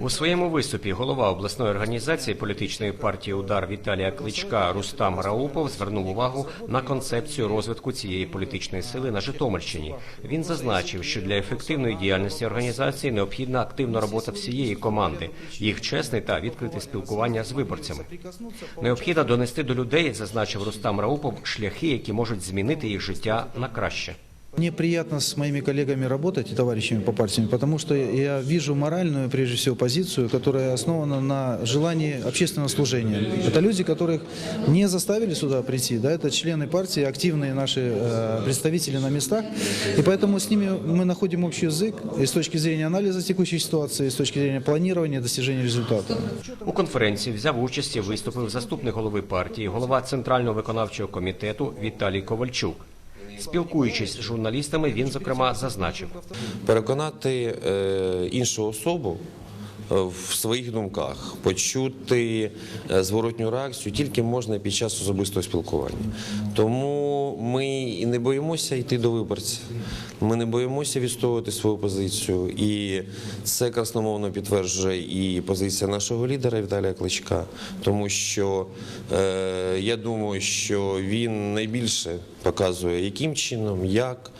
У своєму виступі голова обласної організації політичної партії Удар Віталія Кличка Рустам Раупов звернув увагу на концепцію розвитку цієї політичної сили на Житомирщині. Він зазначив, що для ефективної діяльності організації необхідна активна робота всієї команди, їх чесне та відкрите спілкування з виборцями. Необхідно донести до людей, зазначив Рустам Раупов, шляхи, які можуть змінити їх життя на краще. Мне приятно с моими коллегами работать и товарищами по партиям, потому что я вижу моральную, прежде всего, позицию, которая основана на желании общественного служения. Это люди, которых не заставили сюда прийти, да, это члены партии, активные наши э, представители на местах, и поэтому с ними мы находим общий язык и с точки зрения анализа текущей ситуации, и с точки зрения планирования, достижения результата. У конференції взяв участь і виступив заступник голови партії, голова центрального виконавчого комітету Віталій Ковальчук. Спілкуючись з журналістами, він зокрема зазначив. переконати е, іншу особу е, в своїх думках, почути е, зворотню реакцію тільки можна під час особистого спілкування. Тому ми і не боїмося йти до виборця. Ми не боїмося відстоювати свою позицію, і це красномовно підтверджує і позиція нашого лідера Віталія Кличка, тому що е, я думаю, що він найбільше показує, яким чином, як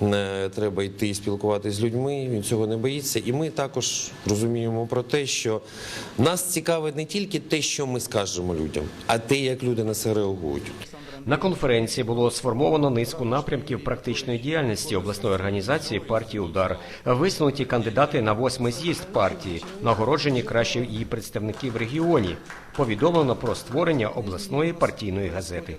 не треба йти і спілкуватися з людьми. Він цього не боїться. І ми також розуміємо про те, що нас цікавить не тільки те, що ми скажемо людям, а те, як люди на це реагують. На конференції було сформовано низку напрямків практичної діяльності обласної організації партії Удар. Висунуті кандидати на восьмий з'їзд партії, нагороджені кращі її представники в регіоні. Повідомлено про створення обласної партійної газети.